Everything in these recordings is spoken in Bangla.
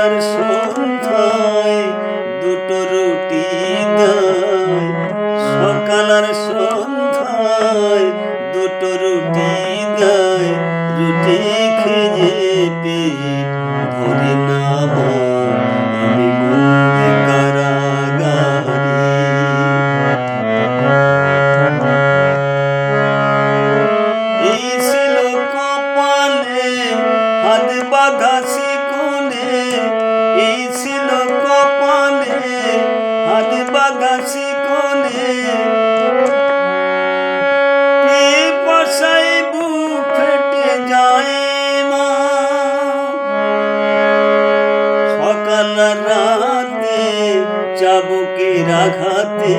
বেলার সন্ধ্যায় দুটো রুটি দেয় সকাল আর সন্ধ্যায় দুটো রুটি দেয় রুটি খেয়ে পেট ধরে না আমি বন্দি বাঁধা শিকলে পিপাসায় বুক ফেটে যায় মা। সকাল রাতে চাবুকের আঘাতে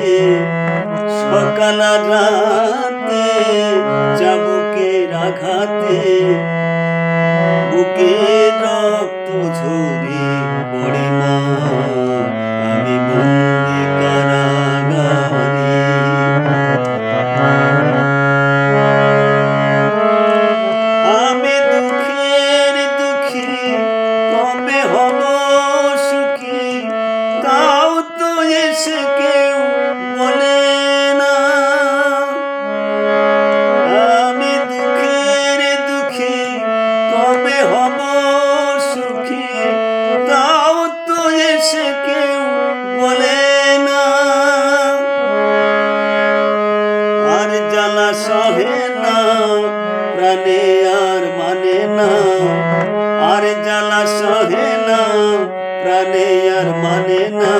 সকাল রাতে চাবুকের আঘাতে হব তাও তো এসে কেউ বলে না। আমি দুঃখের হব সুখী তাও তো এসে কেউ বলে না। আর জ্বালা সহে না জানে আর মানে না